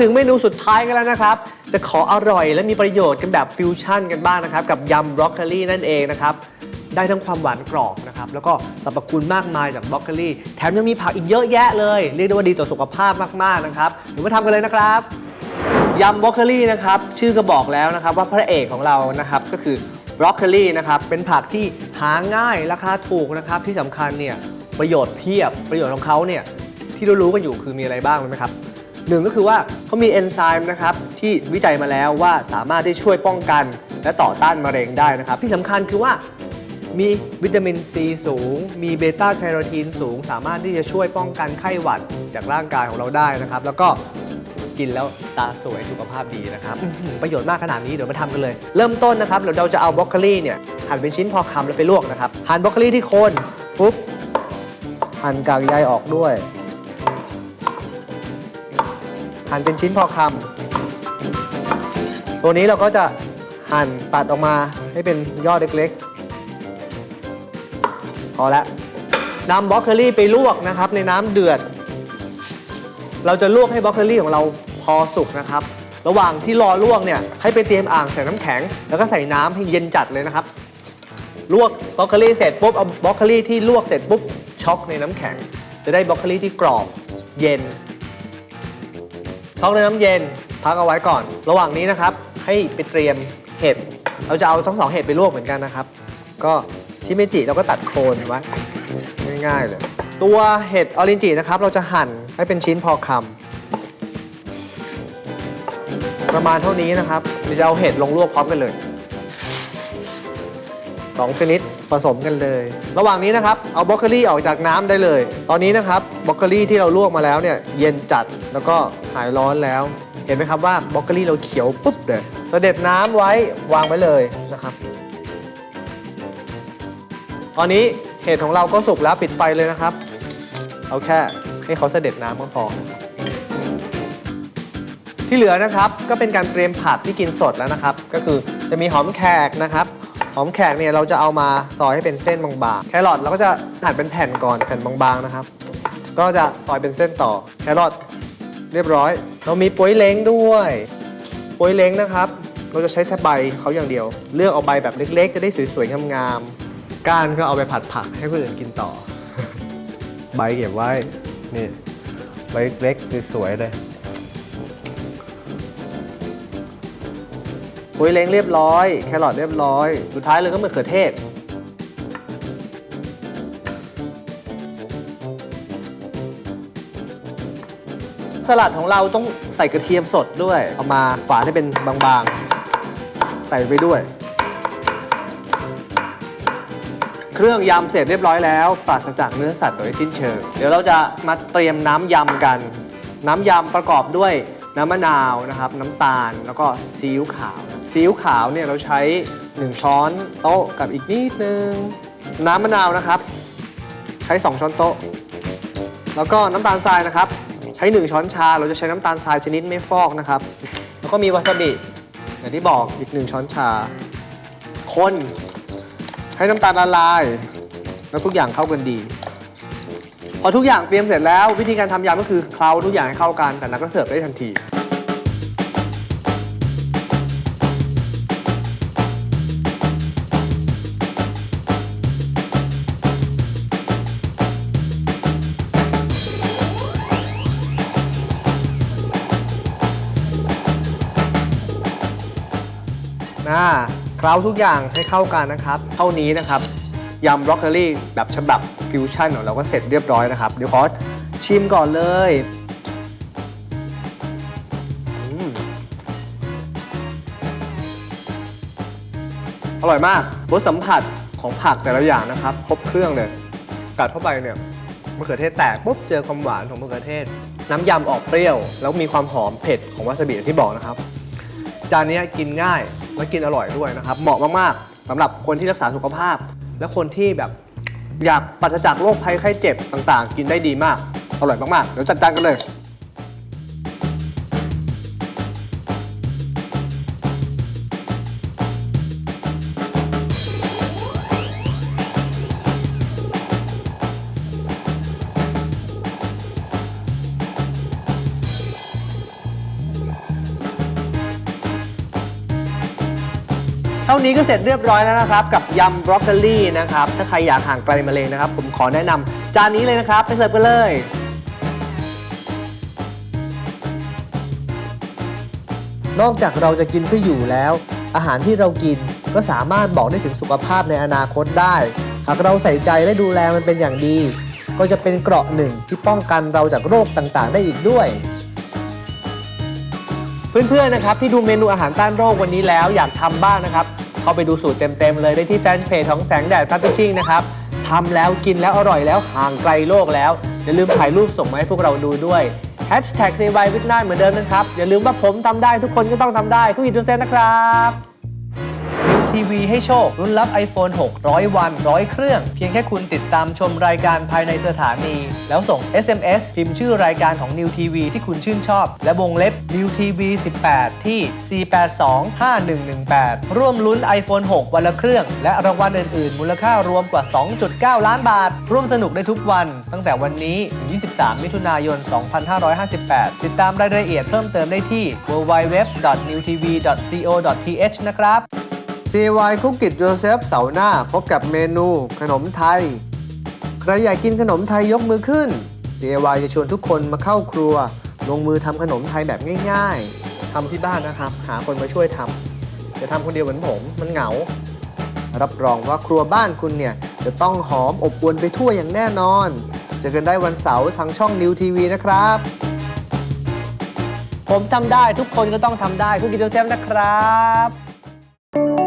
ถึงเมนูสุดท้ายกันแล้วนะครับ จะขออร่อยและมีประโยชน์กันแบบฟิวชั่นกันบ้างนะครับ กับยำบรอกโคลีนั่นเองนะครับ ได้ทั้งความหวานกรอบนะครับ แล้วก็สรรพคุณมากมายจากบรอกโคลีแถมยังมีผักอีกเยอะแยะเลย เรียกได้ว่าดีต่อสุขภาพมากๆนะครับเดี๋ยวมาทำกันเลยนะครับยำบรอกโคลีนะครับชื่อก็บอกแล้วนะครับว่าพระเอกของเรานะครับก็คือบรอกโคลีนะครับเป็นผักที่หาง่ายราคาถูกนะครับที่สำคัญเนี่ยประโยชน์เพียบประโยชน์ของเขาเนี่ยที่รู้ๆกันอยู่คือมีอะไรบ้างไหมครับ หนึ่งก็คือว่าเขามีเอนไซม์นะครับที่วิจัยมาแล้วว่าสามารถที่ช่วยป้องกัน และต่อต้านมะเร็งได้นะครับ ที่สำคัญคือว่ามีวิตามินซีสูง มีเบต้าแคโรทีนสูง สามารถที่จะช่วยป้องกันไข้หวัดจากร่างกายของเราได้นะครับ แล้วก็กินแล้วตาสวยสุขภาพดีนะครับ ประโยชน์มากขนาดนี้เดี๋ยวมาทำกันเลย เริ่มต้นนะครับเดี๋ยวเราจะเอาบรอกโคลีเนี่ยหั่นเป็นชิ้นพอคำแล้วไปลวกนะครับ หั่นบรอกโคลีที่โคนปุ๊บหั่นกากใยออกด้วย หั่นเป็นชิ้นพอคำตัวนี้เราก็จะหั่นตัดออกมาให้เป็นยอดเล็กๆ พอแล้วนำบรอกโคลีไปลวกนะครับ ในน้ำเดือด เราจะลวกให้บรอกโคลีของเราพอสุกนะครับ ระหว่างที่รอลวกเนี่ยให้ไปเตรียมอ่างใส่น้ำแข็ง แล้วก็ใส่น้ำให้เย็นจัดเลยนะครับ ลวกบรอกโคลีเสร็จปุ๊บเอาบรอกโคลีที่ลวกเสร็จปุ๊บช็อกในน้ำแข็ง จะได้บรอกโคลีที่กรอบ เย็น ช็องในน้ำเย็นพักเอาไว้ก่อน ระหว่างนี้นะครับ ให้ไปเตรียมเห็ด เราจะเอาทั้งสองเห็ดไปลวกเหมือนกันนะครับ ก็ชิเมจิเราก็ตัดโคนไว้ง่ายๆเลย ตัวเห็ดออรินจินะครับ เราจะหั่นให้เป็นชิ้นพอคำประมาณเท่านี้นะครับเดี๋ยวจะเอาเห็ดลงลวกพร้อมกันเลย สองชนิดผสมกันเลย ระหว่างนี้นะครับเอาบรอกโคลีออกจากน้ำได้เลย ตอนนี้นะครับบรอกโคลีที่เราลวกมาแล้วเนี่ยเย็นจัดแล้วก็หายร้อนแล้ว เห็นไหมครับว่าบรอกโคลีเราเขียวปุ๊บเลยเสด็จน้ำไว้วางไว้เลยนะครับ ตอนนี้เห็ดของเราก็สุกแล้วปิดไฟเลยนะครับ เอาแค่ให้เขาเสด็จน้ำก็พอที่เหลือนะครับก็เป็นการเตรียมผักที่กินสดแล้วนะครับ ก็คือจะมีหอมแขกนะครับ หอมแขกเนี่ยเราจะเอามาซอยให้เป็นเส้นบางๆ แครอทเราก็จะหั่นเป็นแผ่นก่อนแผ่นบางๆนะครับ ก็จะซอยเป็นเส้นต่อ แครอทเรียบร้อย เรามีป่วยเล้งด้วยป่วยเล้งนะครับ เราจะใช้แค่ใบเขาอย่างเดียว เลือกเอาใบแบบเล็ก ๆ จะได้สวยๆงามๆก้านก็เอาไปผัดผักให้คนอื่นกินต่อ ใบเก็บไว้นี่ใบเล็กๆสวยๆเลย ปุ้ยเล้งเรียบร้อย แครอทเรียบร้อย สุดท้ายเลยก็มะเขือเทศ สลัดของเราต้องใส่กระเทียมสดด้วย เอามาฝานให้เป็นบางๆ ใส่ไปด้วย เครื่องยำเสร็จเรียบร้อยแล้วปราศจากเนื้อสัตว์โดยสิ้นเชิง เดี๋ยวเราจะมาเตรียมน้ำยำกัน น้ำยำประกอบด้วยน้ำมะนาวนะครับ น้ำตาลแล้วก็ซีอิ๊วขาว ซีอิ๊วขาวเนี่ยเราใช้ 1 ช้อนโต๊ะกับอีกนิดนึง น้ำมะนาวนะครับ ใช้ 2 ช้อนโต๊ะ แล้วก็น้ำตาลทรายนะครับ ใช้ 1 ช้อนชา เราจะใช้น้ำตาลทรายชนิดไม่ฟอกนะครับ แล้วก็มีวาซาบิอย่างที่บอกอีก 1 ช้อนชา คนให้น้ำตาลละลาย แล้วทุกอย่างเข้ากันดี พอทุกอย่างเตรียมเสร็จแล้ววิธีการทำยำก็คือเคล้าทุกอย่างให้เข้ากันแต่แล้วก็เสิร์ฟได้ทันที นะเคล้าทุกอย่างให้เข้ากันนะครับ เท่านี้นะครับยำบรอกโคลีแบบฉบับฟิวชั่นของเราก็เสร็จเรียบร้อยนะครับ เดี๋ยวขอชิมก่อนเลยอืมอร่อยมากรสสัมผัสของผักแต่ละอย่างนะครับ ครบเครื่องเลย กัดเข้าไปเนี่ยมะเขือเทศแตกปุ๊บเจอความหวานของมะเขือเทศ น้ำยำออกเปรี้ยว แล้วมีความหอมเผ็ดของวาซาบิอย่างที่บอกนะครับ จานนี้กินง่าย และกินอร่อยด้วยนะครับ เหมาะมากๆสำหรับคนที่รักษาสุขภาพ และคนที่แบบอยากปราศจากโรคภัยไข้เจ็บต่างๆ กินได้ดีมาก อร่อยมากๆ เดี๋ยวจัดจานกันเลย เท่านี้ก็เสร็จเรียบร้อยแล้วนะครับ กับยำบรอกโคลีนะครับ ถ้าใครอยากห่างไกลมาเลยนะครับ ผมขอแนะนำจานนี้เลยนะครับ ไปเสิร์ฟกันเลย นอกจากเราจะกินเพื่ออยู่แล้ว อาหารที่เรากินก็สามารถบอกได้ถึงสุขภาพในอนาคตได้ หากเราใส่ใจและดูแลมันเป็นอย่างดี ก็จะเป็นเกราะหนึ่งที่ป้องกันเราจากโรคต่างๆ ได้อีกด้วย เพื่อนๆนะครับที่ดูเมนูอาหารต้านโรควันนี้แล้วอยากทำบ้างนะครับ เข้าไปดูสูตรเต็มๆเลยได้ที่แฟนเพจของแสงแดดพัฟฟิชชิ่งนะครับทำแล้วกินแล้วอร่อยแล้วห่างไกลโลกแล้ว อย่าลืมถ่ายรูปส่งมาให้พวกเราดูด้วย Hashtag s a y w i t h 9เหมือนเดิมนะครับ อย่าลืมว่าผมทำได้ทุกคนก็ต้องทำได้ทุกอีกทุกเซนนะครับ ทีวีให้โชครุ่นรับ iPhone 6 100 วัน 100 เครื่อง เพียงแค่คุณติดตามชมรายการภายในสถานี แล้วส่ง SMS พิมพ์ชื่อรายการของ New TV ที่คุณชื่นชอบ และวงเล็บ New TV 18 ที่ 4825118 ร่วมลุ้น iPhone 6 วันละเครื่อง และรางวัลอื่นๆ มูลค่ารวมกว่า 2.9 ล้านบาท ร่วมสนุกได้ทุกวัน ตั้งแต่วันนี้ถึง 23 มิถุนายน 2558 ติดตามรายละเอียดเพิ่มเติมได้ที่ www.newtv.co.th นะครับ CY คุกกิ t โจเซฟเสาร์หน้าพบกับเมนูขนมไทย ใครอยากกินขนมไทยยกมือขึ้น CY จะชวนทุกคนมาเข้าครัว ลงมือทำขนมไทยแบบง่าย ๆทำที่บ้านนะครับ หาคนมาช่วยทำจะทำคนเดียวเหมือนผมมันเหงา รับรองว่าครัวบ้านคุณเนี่ย จะต้องหอมอบอวลไปทั่วอย่างแน่นอน เจอกันได้วันเสาร์ทางช่องนิวทีวีนะครับ ผมทำได้ทุกคนก็ต้องทำได้คุกกิ t โจเซฟนะครับ